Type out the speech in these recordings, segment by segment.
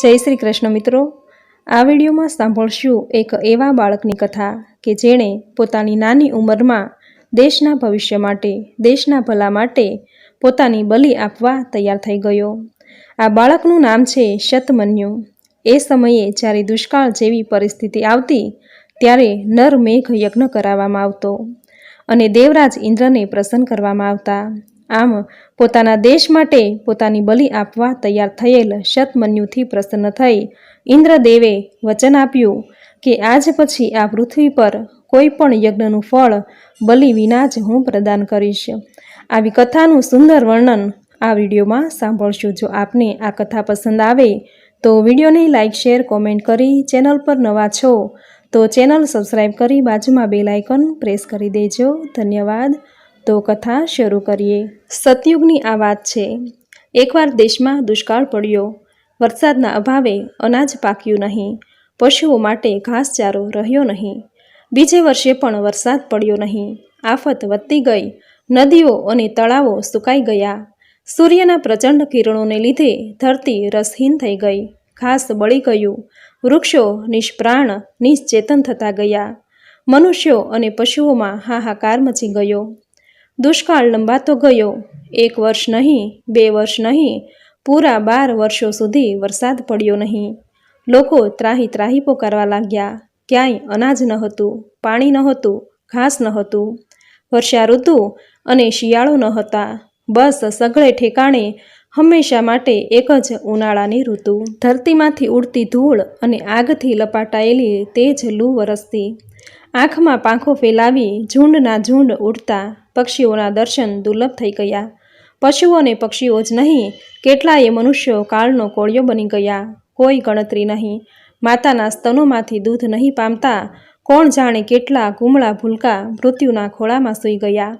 જય શ્રી કૃષ્ણ મિત્રો. આ વિડીયોમાં સાંભળશું એક એવા બાળકની કથા કે જેણે પોતાની નાની ઉંમરમાં દેશના ભવિષ્ય માટે, દેશના ભલા માટે પોતાની બલિ આપવા તૈયાર થઈ ગયો. આ બાળકનું નામ છે શતમન્યુ. એ સમયે જ્યારે દુષ્કાળ જેવી પરિસ્થિતિ આવતી, ત્યારે નર મેઘ યજ્ઞ કરાવવામાં આવતો અને દેવરાજ ઇન્દ્રને પ્રસન્ન કરવામાં આવતા. આમ પોતાના દેશ માટે પોતાની બલિ આપવા તૈયાર થયેલ શતમન્યુથી પ્રસન્ન થઈ. ઇન્દ્રદેવે વચન આપ્યું કે આજ પછી આ પૃથ્વી પર કોઈ પણ યજ્ઞનું ફળ, બલિ વિના જ હું પ્રદાન કરીશ. આવી કથાનું સુંદર વર્ણન આ વિડીયોમાં સાંભળશું. જો આપને આ કથા પસંદ આવે, તો વિડીયોને લાઇક શેર, કોમેન્ટ કરી ચેનલ પર નવા છો, તો ચેનલ સબસ્ક્રાઈબ કરી બાજુમાં બેલ આઇકન પ્રેસ કરી દેજો. ધન્યવાદ. તો કથા શરૂ કરીએ. સતયુગની આ વાત છે. એકવાર દેશમાં દુષ્કાળ પડ્યો. વરસાદના અભાવે અનાજ પાક્યું નહીં. પશુઓ માટે ઘાસચારો રહ્યો નહીં. બીજે વર્ષે પણ વરસાદ પડ્યો નહીં. આફત વધતી ગઈ. નદીઓ અને તળાવો સુકાઈ ગયા. સૂર્યના પ્રચંડ કિરણોને લીધે ધરતી રસહીન થઈ ગઈ. ઘાસ બળી ગયું. વૃક્ષો નિષ્પ્રાણ, નિશ્ચેતન થતા ગયા. મનુષ્યો અને પશુઓમાં હાહાકાર મચી ગયો. દુષ્કાળ લંબાતો ગયો. એક વર્ષ નહીં, બે વર્ષ નહીં, પૂરા બાર વર્ષો સુધી વરસાદ પડ્યો નહીં. લોકો ત્રાહી ત્રાહી પોકારવા લાગ્યા. ક્યાંય અનાજ ન હતું, પાણી ન હતું, ઘાસ ન હતું. વર્ષા ઋતુ અને શિયાળો ન હતા. બસ સગળે ઠેકાણે હંમેશા માટે એક જ ઉનાળાની ઋતુ. ધરતીમાંથી ઉડતી ધૂળ અને આગથી લપાટાયેલી તેજ લૂ વરસતી. આંખમાં પાંખો ફેલાવી, ઝૂંડના ઝૂંડ ઉડતા, પક્ષીઓના દર્શન દુર્લભ થઈ ગયા. પશુઓ અને પક્ષીઓ જ નહીં, કેટલાય મનુષ્યો કાળનો કોળિયો બની ગયા. કોઈ ગણતરી નહીં. માતાના સ્તનોમાંથી દૂધ નહીં પામતા, કોણ જાણે કેટલા કુમળા ભૂલકા મૃત્યુના ખોળામાં સૂઈ ગયા.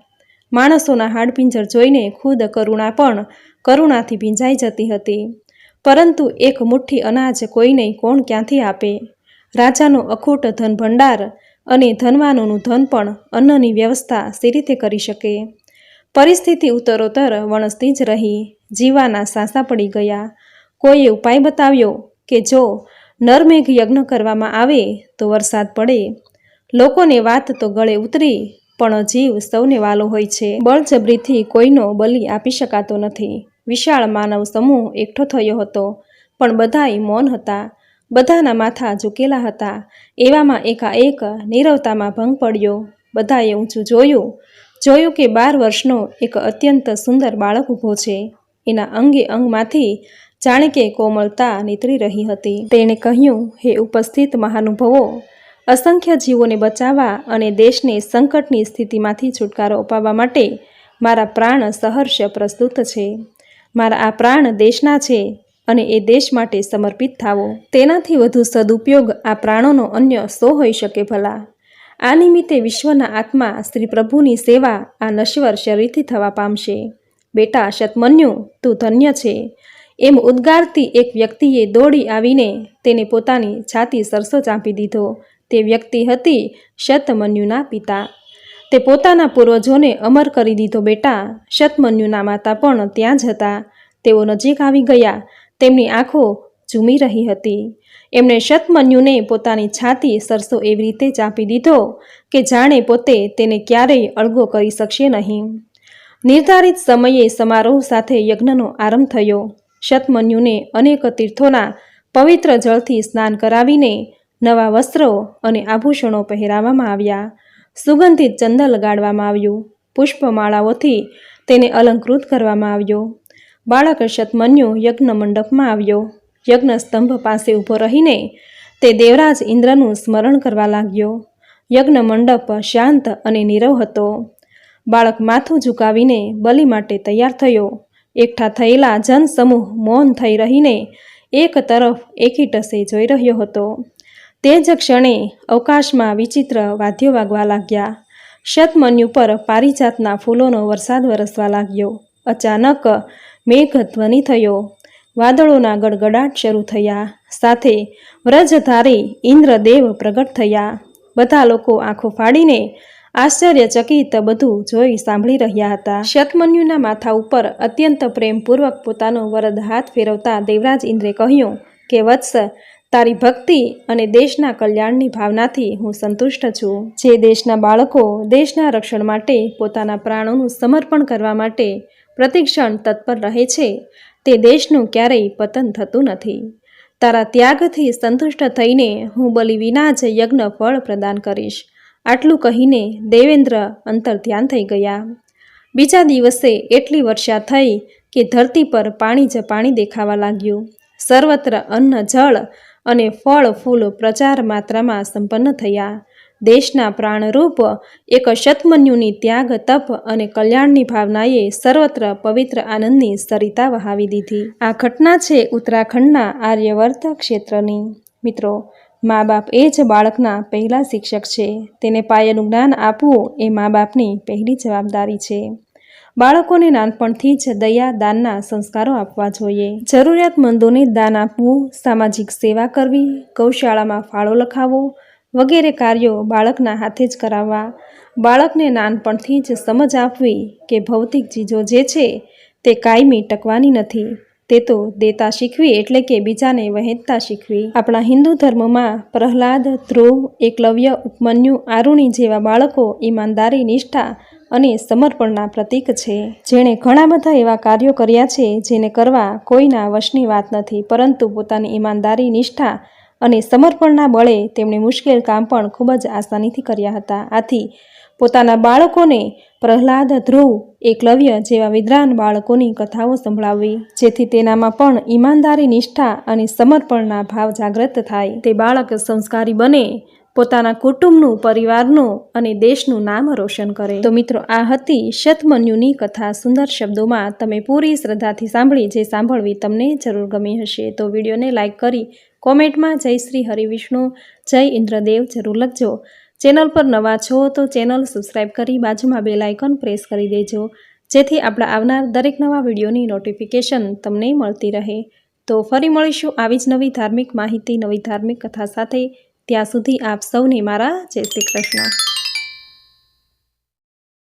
માણસોના હાડપિંજર જોઈને ખુદ કરુણા પણ કરુણાથી ભીંજાઈ જતી હતી. પરંતુ એક મુઠ્ઠી અનાજ કોઈને કોણ ક્યાંથી આપે? રાજાનો અખૂટ ધન ભંડાર અને ધનવાનોનું ધન પણ અન્નની વ્યવસ્થા સી રીતે કરી શકે. પરિસ્થિતિ ઉત્તરોત્તર વણસતી જ રહી. જીવાના સાસા પડી ગયા. કોઈએ ઉપાય બતાવ્યો કે જો નરમેઘ યજ્ઞ કરવામાં આવે તો વરસાદ પડે. લોકોને વાત તો ગળે ઉતરી, પણ જીવ સૌને વાલો હોય છે. બળજબરીથી કોઈનો બલિ આપી શકાતો નથી. વિશાળ માનવ સમૂહ એકઠો થયો હતો, પણ બધાય મૌન હતા. બધાના માથા ઝૂકેલા હતા. એવામાં એકાએક નીરવતામાં ભંગ પડ્યો. બધાએ ઊંચું જોયું. જોયું કે બાર વર્ષનો એક અત્યંત સુંદર બાળક ઊભો છે. એના અંગે અંગમાંથી જાણે કે કોમળતા નીતરી રહી હતી. તેણે કહ્યું, હે ઉપસ્થિત મહાનુભવો, અસંખ્ય જીવોને બચાવવા અને દેશને સંકટની સ્થિતિમાંથી છુટકારો અપાવવા માટે મારા પ્રાણ સહર્ષ પ્રસ્તુત છે. મારા આ પ્રાણ દેશના છે. અને એ દેશ માટે સમર્પિત થાવો. તેનાથી વધુ સદુપયોગ આ પ્રાણોનો અન્ય શો હોઈ શકે ભલા. આ નિમિત્તે વિશ્વના આત્મા શ્રી પ્રભુની સેવા આ નશ્વર શરીરથી થવા પામશે. બેટા શતમન્યુ, તું ધન્ય છે. એમ ઉદ્ગારતી એક વ્યક્તિએ દોડી આવીને તેને પોતાની છાતી સરસો ચાંપી દીધો. તે વ્યક્તિ હતી શતમન્યુના પિતા. તે પોતાના પૂર્વજોને અમર કરી દીધો બેટા. શતમન્યુના માતા પણ ત્યાં જ હતા. તેઓ નજીક આવી ગયા. તેમની આંખો ઝૂમી રહી હતી. એમણે શતમન્યુને પોતાની છાતી સરસો એવી રીતે ચાંપી દીધો કે જાણે પોતે તેને ક્યારેય અળગો કરી શકશે નહીં. નિર્ધારિત સમયે સમારોહ સાથે યજ્ઞનો આરંભ થયો. શતમન્યુને અનેક તીર્થોના પવિત્ર જળથી સ્નાન કરાવીને નવા વસ્ત્રો અને આભૂષણો પહેરાવવામાં આવ્યા. સુગંધિત ચંદન લગાડવામાં આવ્યું. પુષ્પમાળાઓથી તેને અલંકૃત કરવામાં આવ્યો. બાળક શતમન્યુ યજ્ઞ મંડપમાં આવ્યો. યજ્ઞ સ્તંભ પાસે ઊભો રહીને તે દેવરાજ ઇન્દ્રનું સ્મરણ કરવા લાગ્યો. યજ્ઞ મંડપ શાંત અને નીરવ હતો. બાળક માથું ઝુકાવીને બલિ માટે તૈયાર થયો. એકઠા થયેલા જનસમૂહ મૌન થઈ રહીને એક તરફ એકીટસે જોઈ રહ્યો હતો. તે જ ક્ષણે અવકાશમાં વિચિત્ર વાદ્યો વાગવા લાગ્યા. શતમન્યુ પર પારિજાતના ફૂલોનો વરસાદ વરસવા લાગ્યો. અચાનક મેઘ ધ્વનિ થયો. વાદળોના ગડગડાટ શરૂ થયા. સાથે વ્રજધારી ઇન્દ્રદેવ પ્રગટ થયા. બધા લોકો આંખો ફાડીને આશ્ચર્યચકિત બધું જોઈ સાંભળી રહ્યા હતા. શતમન્યુના માથા ઉપર અત્યંત પ્રેમપૂર્વક પોતાનો વરદ હાથ ફેરવતા દેવરાજ ઇન્દ્રે કહ્યું કે, વત્સ, તારી ભક્તિ અને દેશના કલ્યાણની ભાવનાથી હું સંતુષ્ટ છું. જે દેશના બાળકો દેશના રક્ષણ માટે પોતાના પ્રાણોનું સમર્પણ કરવા માટે પ્રતિક્ષણ તત્પર રહે છે. તે દેશનું ક્યારેય પતન થતું નથી. તારા ત્યાગથી સંતુષ્ટ થઈને હું બલિ વિના જ યજ્ઞ ફળ પ્રદાન કરીશ. આટલું કહીને દેવેન્દ્ર અંતર ધ્યાન થઈ ગયા. બીજા દિવસે એટલી વર્ષા થઈ કે ધરતી પર પાણી જ પાણી દેખાવા લાગ્યું. સર્વત્ર અન્ન, જળ અને ફળ ફૂલ પ્રચાર માત્રામાં સંપન્ન થયા. દેશના પ્રાણરૂપ એક શતમન્યુની ત્યાગ, તપ અને કલ્યાણની ભાવનાએ સર્વત્ર પવિત્ર આનંદની સરિતા વહાવી દીધી. આ ઘટના છે ઉત્તરાખંડના આર્યવર્ત ક્ષેત્રની. મિત્રો મા બાપ એ જ બાળકના પહેલા શિક્ષક છે. તેને પાયાનું જ્ઞાન આપવું એ મા બાપની પહેલી જવાબદારી છે. બાળકોને નાનપણથી જ દયા, દાનના સંસ્કારો આપવા જોઈએ. જરૂરિયાતમંદોને દાન આપવું, સામાજિક સેવા કરવી, ગૌશાળામાં ફાળો લખાવવો વગેરે કાર્યો બાળકના હાથે જ કરાવવા, બાળકને નાનપણથી જ સમજ આપવી કે ભૌતિક ચીજો જે છે તે કાયમી ટકવાની નથી. તે તો દેતા શીખવી એટલે કે બીજાને વહેંચતા શીખવી. આપણા હિન્દુ ધર્મમાં પ્રહલાદ, ધ્રુવ, એકલવ્ય, ઉપમન્યુ, આરુણી જેવા બાળકો ઈમાનદારી, નિષ્ઠા અને સમર્પણના પ્રતીક છે. જેણે ઘણા બધા એવા કાર્યો કર્યા છે જેને કરવા કોઈના વશની વાત નથી, પરંતુ પોતાની ઈમાનદારી, નિષ્ઠા અને સમર્પણના બળે તેમણે મુશ્કેલ કામ પણ ખૂબ જ આસાનીથી કર્યા હતા. આથી પોતાના બાળકોને પ્રહલાદ ધ્રુવ એકલવ્ય જેવા વિદ્વાન બાળકોની કથાઓ સંભળાવવી જેથી તેનામાં પણ ઈમાનદારી, નિષ્ઠા અને સમર્પણના ભાવ જાગૃત થાય. તે બાળક સંસ્કારી બને, પોતાના કુટુંબનું, પરિવારનું અને દેશનું નામ રોશન કરે. તો મિત્રો, આ હતી શતમન્યુની કથા. સુંદર શબ્દોમાં તમે પૂરી શ્રદ્ધાથી સાંભળી, જે સાંભળવી તમને જરૂર ગમી હશે. તો વિડીયોને લાઇક કરી કોમેન્ટમાં જય શ્રી હરિવિષ્ણુ, જય ઇન્દ્રદેવ, જરૂર લખજો. ચેનલ પર નવા છો તો ચેનલ સબસ્ક્રાઈબ કરી બાજુમાં બેલ આઇકન પ્રેસ કરી દેજો, જેથી આપણા આવનાર દરેક નવા વિડીયોની નોટિફિકેશન તમને મળતી રહે. તો ફરી મળીશું આવી જ નવી ધાર્મિક માહિતી, નવી ધાર્મિક કથા સાથે. ત્યાં સુધી આપ સૌને મારા જય શ્રી કૃષ્ણ.